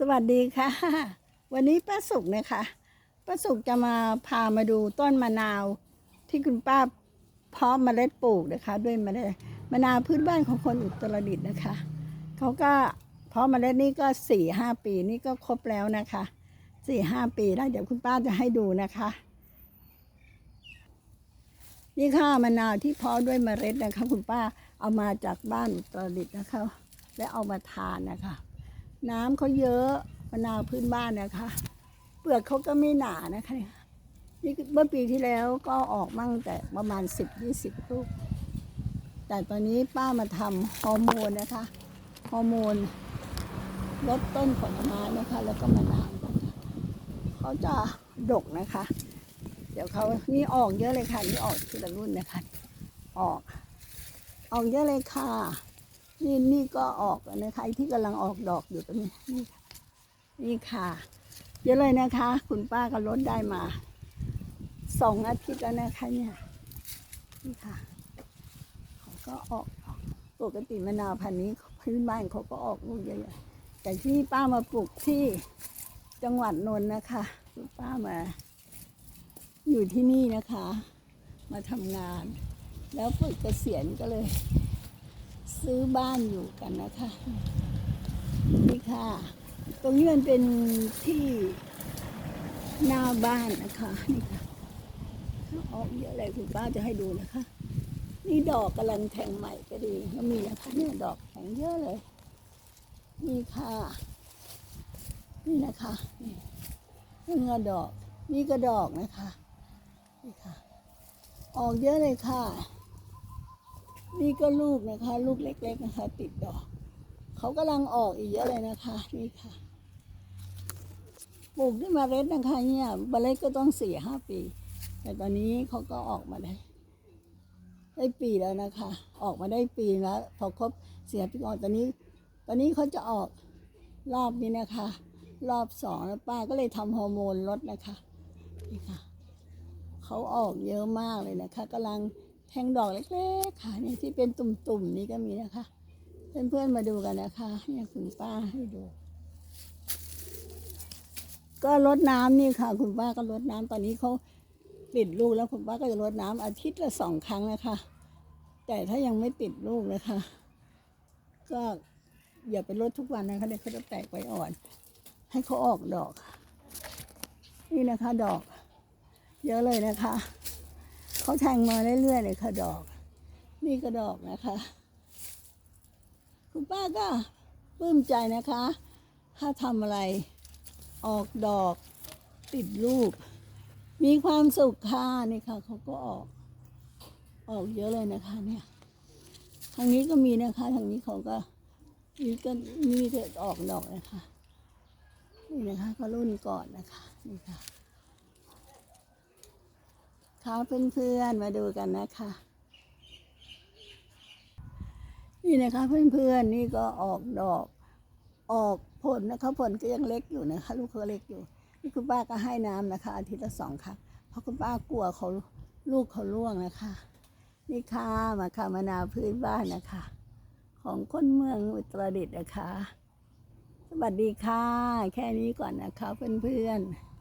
สวัสดีค่ะ วันนี้ป้าสุกนะคะป้าสุกจะมาพามาดูต้นมะนาวที่คุณป้าเพาะเมล็ดปลูกนะคะ ด้วยเมล็ดมะนาวพื้นบ้านของคนอุตรดิตถ์นะคะเขาก็เพาะเมล็ดนี่ก็สี่ห้าปีนี่ก็ครบแล้วนะคะสี่ห้าปีแล้วเดี๋ยวคุณป้าจะให้ดูนะคะ นี่ค่ะมะนาวที่เพาะด้วยเมล็ดนะคะ คุณป้าเอามาจากบ้านอุตรดิตถ์นะคะ และเอามาทานนะคะ น้ำเขาเยอะมะนาวพื้นบ้านนะคะ เปลือกเขาก็ไม่หนานะคะนี่เมื่อปีที่แล้วก็ออกมั่งแต่ประมาณสิบยี่สิบลูกแต่ตอนนี้ป้ามาทำฮอร์โมนนะคะ ฮอร์โมนลดต้นผลไม้นะคะ แล้วก็มะนาวนเขาจะดกนะคะ เดี๋ยวเขานี่ออกเยอะเลยค่ะ นี่ออกทีละรุ่นนะคะ ออก ออกเยอะเลยค่ะ นี่นี่ก็ออกนะคะไอ้ที่กำลังออกดอกอยู่ตรงนี้นี่ค่ะนี่ค่ะ เยอะเลยนะคะ คุณป้าก็ลดได้มาสองอาทิตย์แล้วนะคะเนี่ยนี่ค่ะเขาก็ออกดอกปกติมะนาวพันธุ์นี้พื้นบ้านเขาก็ออกลูกเยอะๆแต่ที่ป้ามาปลูกที่จังหวัดนนท์นะคะคุณป้ามา อยู่ที่นี่นะคะ มาทำงาน แล้วฝึกเกษียณก็เลย ซื้อบ้านอยู่กันนะคะ นี่ค่ะ ตรงนี้มันเป็นที่หน้าบ้านนะคะนี่ค่ะออกเยอะเลยคุณป้าจะให้ดูนะคะ นี่ดอกกำลังแทงใหม่ก็ดีก็มีนะคะเนี่ยดอกแทงเยอะเลย นี่ค่ะ นี่นะคะนี่นี่ก็ดอก นี่ก็ดอกนะคะ นี่ค่ะ ออกเยอะเลยค่ะ นี่ก็ลูกนะคะ ลูกเล็ก ๆนะคะ ติดดอก เขากำลังออกอีกเยอะเลยนะคะ นี่ค่ะปลูกด้วยเล็ดนะคะเนี่ยเล็ดก็ต้องสี่ห้าปี แต่ตอนนี้เขาก็ออกมาได้ ได้ปีแล้วนะคะ ออกมาได้ปีแล้ว พอครบเสียปีก่อนตอนนี้ ตอนนี้เขาจะออกรอบนี้นะคะ รอบสองแล้วป้าก็เลยทำฮอร์โมนลดนะคะนี่ค่ะเขาออกเยอะมากเลยนะคะกำลัง แทงดอกเล็กๆค่ะเนี่ยที่เป็นตุ่มๆนี่ก็มีนะคะ เพื่อนๆมาดูกันนะคะเนี่ยคุณป้าให้ดู ก็รดน้ำนี่ค่ะ คุณป้าก็รดน้ำตอนนี้เขาติดลูกแล้วคุณป้าก็จะรดน้ำอาทิตย์ละสองครั้งนะคะ แต่ถ้ายังไม่ติดลูกนะคะ ก็อย่าไปรดทุกวันนะคะเดี๋ยวเขาจะแตกใบอ่อน ให้เขาออกดอก นี่นะคะ ดอก เยอะเลยนะคะ เขาแทงมาเรื่อยๆเลยค่ะดอก นี่ก็ดอกนะคะ คุณป้าก็ปลื้มใจนะคะ ถ้าทำอะไรออกดอกติดลูกมีความสุขค่ะนี่ค่ะเขาก็ออกออกเยอะเลยนะคะเนี่ยทางนี้ก็มีนะคะทางนี้เขาก็นี่ก็มีแต่ออกดอกนะคะนี่นะคะก็รุ่นก่อนนะคะนี่ค่ะ ค่ะเพื่อนๆมาดูกันนะคะ นี่นะคะเพื่อนๆนี่ก็ออกดอก ออกผลนะคะผลก็ยังเล็กอยู่นะคะ ลูกเขาเล็กอยู่นี่คุณป้าก็ให้น้ำนะคะ อาทิตย์ละสองครั้งเพราะคุณป้ากลัวเขาลูกเขาล่วงนะคะ นี่ค่ะมาค่ะมะนาวพื้นบ้านนะคะ ของคนเมืองอุตรดิตถ์นะคะ สวัสดีค่ะ แค่นี้ก่อนนะคะเพื่อนๆ